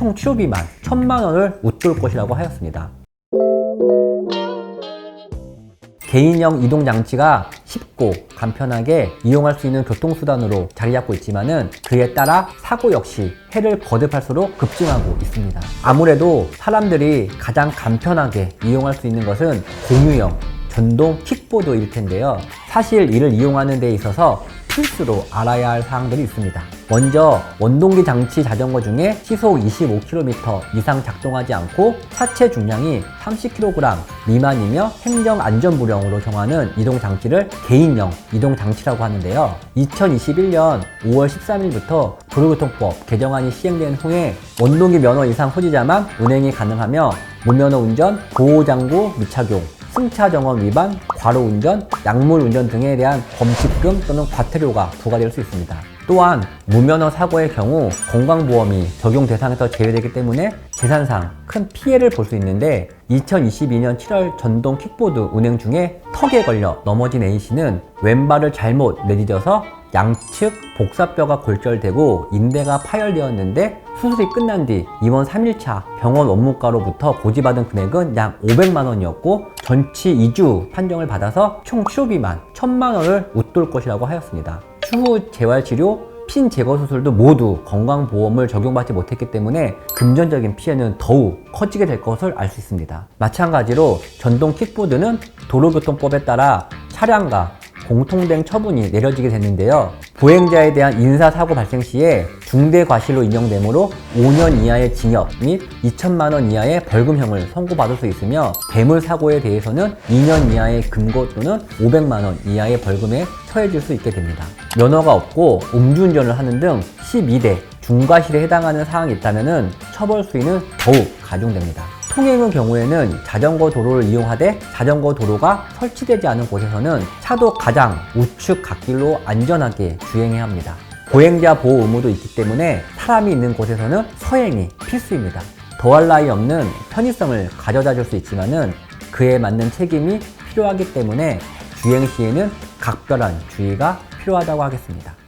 총 치료비만 천만 원을 웃돌 것이라고 하였습니다. 개인형 이동 장치가 쉽고 간편하게 이용할 수 있는 교통수단으로 자리 잡고 있지만은 그에 따라 사고 역시 해를 거듭할수록 급증하고 있습니다. 아무래도 사람들이 가장 간편하게 이용할 수 있는 것은 공유형 전동 킥보드일 텐데요. 사실 이를 이용하는 데 있어서 필수로 알아야 할 사항들이 있습니다. 먼저 원동기 장치 자전거 중에 시속 25km 이상 작동하지 않고 차체 중량이 30kg 미만이며 행정 안전부령으로 정하는 이동 장치를 개인형 이동 장치라고 하는데요. 2021년 5월 13일부터 도로교통법 개정안이 시행된 후에 원동기 면허 이상 소지자만 운행이 가능하며 무면허 운전, 보호장구 미착용, 승차 정원 위반, 과로 운전, 약물 운전 등에 대한 범칙금 또는 과태료가 부과될 수 있습니다. 또한 무면허 사고의 경우 건강보험이 적용 대상에서 제외되기 때문에 재산상 큰 피해를 볼 수 있는데 2022년 7월 전동 킥보드 운행 중에 턱에 걸려 넘어진 A씨는 왼발을 잘못 내디뎌서 양측 복사뼈가 골절되고 인대가 파열되었는데 수술이 끝난 뒤 입원 3일차 병원 원무과로부터 고지받은 금액은 약 500만 원이었고 전치 2주 판정을 받아서 총 치료비만 1000만 원을 웃돌 것이라고 하였습니다. 추후 재활치료, 핀 제거 수술도 모두 건강보험을 적용받지 못했기 때문에 금전적인 피해는 더욱 커지게 될 것을 알 수 있습니다. 마찬가지로 전동 킥보드는 도로교통법에 따라 차량과 공통된 처분이 내려지게 됐는데요. 보행자에 대한 인사사고 발생 시에 중대과실로 인정되므로 5년 이하의 징역 및 2천만 원 이하의 벌금형을 선고받을 수 있으며 배물사고에 대해서는 2년 이하의 금고 또는 500만 원 이하의 벌금에 처해질 수 있게 됩니다. 면허가 없고 음주운전을 하는 등 12대 중과실에 해당하는 사항이 있다면 처벌 수위는 더욱 가중됩니다. 통행의 경우에는 자전거 도로를 이용하되 자전거 도로가 설치되지 않은 곳에서는 차도 가장 우측 갓길로 안전하게 주행해야 합니다. 보행자 보호 의무도 있기 때문에 사람이 있는 곳에서는 서행이 필수입니다. 더할 나위 없는 편의성을 가져다 줄 수 있지만은 그에 맞는 책임이 필요하기 때문에 주행 시에는 각별한 주의가 필요하다고 하겠습니다.